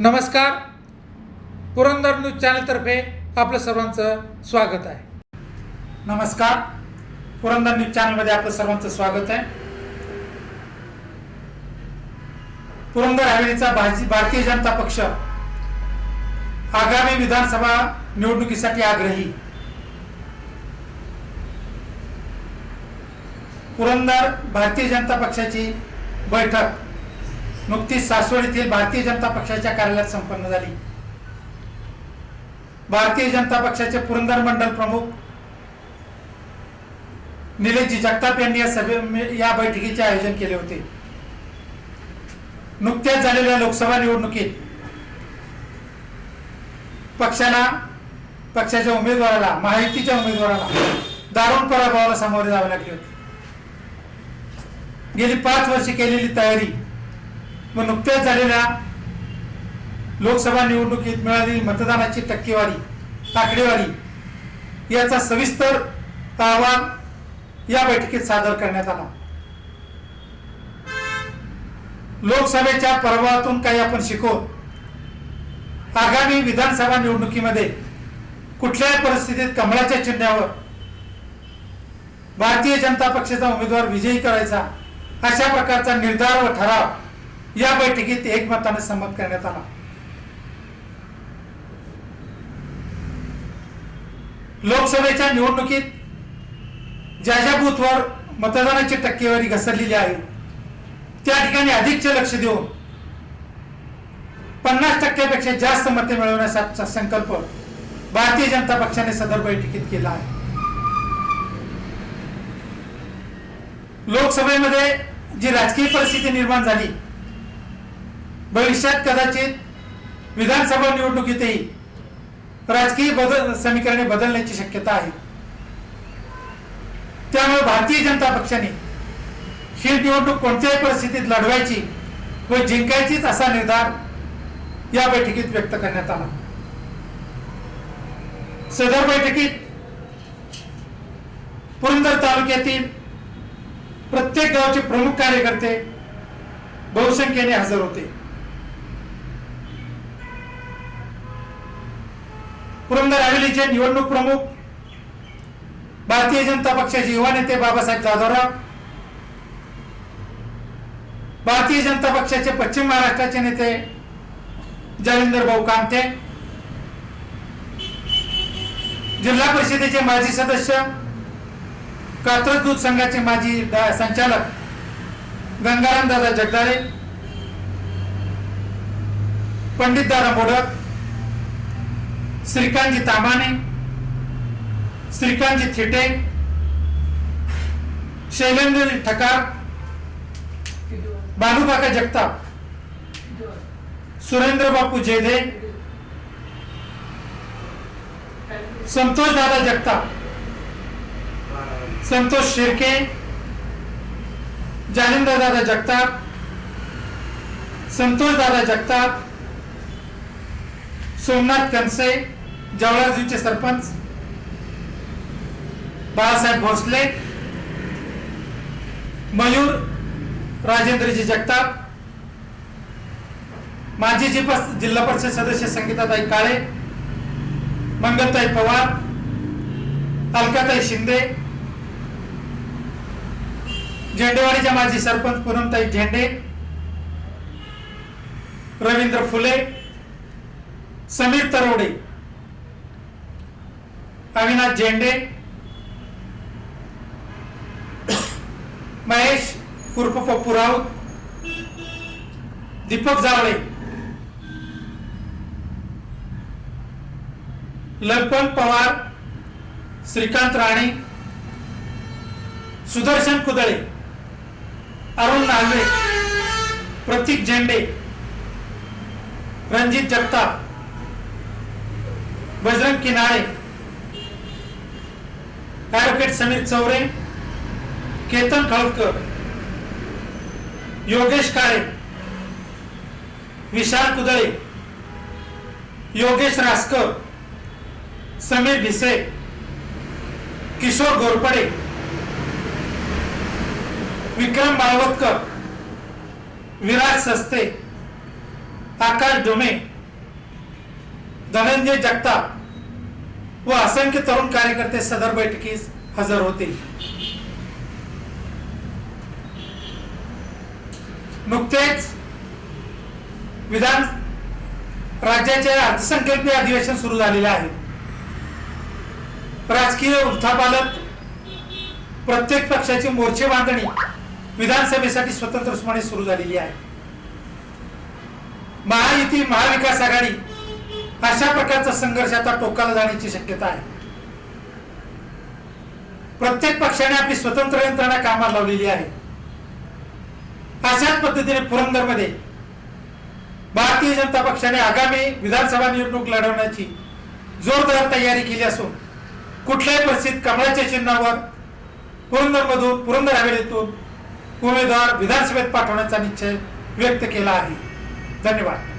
नमस्कार. पुरंदर न्यूज चॅनलतर्फे आपलं सर्वांचं स्वागत आहे. नमस्कार. पुरंदर न्यूज चॅनलमध्ये आपलं सर्वांचं स्वागत आहे. पुरंदर हवेलीचा भाजी भारतीय जनता पक्ष आगामी विधानसभा निवडणुकीसाठी आग्रही. पुरंदर भारतीय जनता पक्षाची बैठक नुकतीच सासवड येथील भारतीय जनता पक्षाच्या कार्यालयात संपन्न झाली. भारतीय जनता पक्षाचे पुरंदर मंडल प्रमुख निलेशजी जगताप यांनी या सभे या बैठकीचे आयोजन केले होते. नुकत्याच झालेल्या लोकसभा निवडणुकीत पक्षाला पक्षाच्या उमेदवाराला महायुतीच्या उमेदवाराला दारुण पराभवाला सामोरे जावे लागले होते. गेली पाच वर्षे केलेली तयारी व नुकत्याच झालेल्या लोकसभा निवडणुकीत मिळालेली मतदानाची टक्केवारी आकडेवारी याचा सविस्तर अहवाल या बैठकीत सादर करण्यात आला. लोकसभेच्या प्रभावातून काही आपण शिकवत आगामी विधानसभा निवडणुकीमध्ये कुठल्याही परिस्थितीत कमळाच्या चिन्हावर भारतीय जनता पक्षाचा उमेदवार विजयी करायचा अशा प्रकारचा निर्धार व ठराव या बैठकीत एकमताने संमत करण्यात आला. लोकसभेच्या निवडणुकीत ज्या ज्या बूथवर मतदानाची टक्केवारी घसरलेली आहे त्या ठिकाणी अधिकचे लक्ष देऊन पन्नास टक्क्यापेक्षा जास्त मते मिळवण्याचा संकल्प भारतीय जनता पक्षाने सदर बैठकीत केला आहे. लोकसभेमध्ये जी राजकीय परिस्थिती निर्माण झाली भविष्यात कदाचित विधानसभा निवडणुकीतही राजकीय बदल समीकरणे बदलण्याची शक्यता आहे. त्यामुळे भारतीय जनता पक्षाने ही निवडणूक कोणत्याही परिस्थितीत लढवायची व जिंकायचीच असा निर्धार या बैठकीत व्यक्त करण्यात आला. सदर बैठकीत पुरंदर तालुक्यातील प्रत्येक गावचे प्रमुख कार्यकर्ते बहुसंख्येने हजर होते. पुरंदर हवेलीचे निवडणूक प्रमुख भारतीय जनता पक्षाचे युवा नेते बाबासाहेब जाधवराव भारतीय जनता पक्षाचे पश्चिम महाराष्ट्राचे नेते जालिंदर भाऊ कामते जिल्हा परिषदेचे माजी सदस्य कात्रज दूध संघाचे माजी दा- संचालक गंगाराम दादा जगदाळे पंडित दादा मोडक श्रीकांतजी तामाणे श्रीकांतजी थिटे, शैलेंद्र ठकार बालूकाका जगताप, सुरेंद्र बापू जेधे, संतोष दादा जगताप, संतोष शिर्के जालिंदर दादा जगताप, संतोष दादा जगताप, सोमनाथ कनसे जवळाजीचे सरपंच बाळासाहेब भोसले मयूर राजेंद्रजी जगताप माजी जिप- जिल्हा परिषद सदस्य संगीताताई काळे मंगलताई पवार अलकाताई शिंदे झेंडेवाडीच्या माजी सरपंच पूनमताई झेंडे रवींद्र फुले समीर तरवडे अविनाश झेंडे महेश उर्फ पप्पू राऊत दीपक जावळे लपन पवार श्रीकांत राणे सुदर्शन कुदळे अरुण नागवे प्रतीक झेंडे रणजित जगताप बजरंग किनाळे ॲडव्होकेट समीर चौरे केतन खळकर योगेश काळे विशाल कुदळे योगेश रासकर समीर भिसे किशोर घोरपडे विक्रम बाळवतकर विराज सस्ते आकाश डोमे धनंजय जगताप व असंख्य तरुण कार्यकर्ते सदर बैठकीस हजर होते नुकतेच विधान राज्याचे अर्थसंकल्पीय अधिवेशन सुरू झालेले आहे. राजकीय उलथापालट प्रत्येक पक्षाची मोर्चे बांधणी विधानसभेसाठी स्वतंत्र सुरू झालेली आहे. महायुती महाविकास आघाडी अशा प्रकारचा संघर्ष आता टोकाला जाण्याची शक्यता आहे. प्रत्येक पक्षाने आपली स्वतंत्र यंत्रणा कामाला लावलेली आहे. अशाच पद्धतीने पुरंदरमध्ये भारतीय जनता पक्षाने आगामी विधानसभा निवडणूक लढवण्याची जोरदार तयारी केली असून कुठल्याही परिस्थितीत कमळाच्या चिन्हावर पुरंदरमधून पुरंदर हवेलीतून उमेदवार विधानसभेत पाठवण्याचा निश्चय व्यक्त केला आहे. धन्यवाद.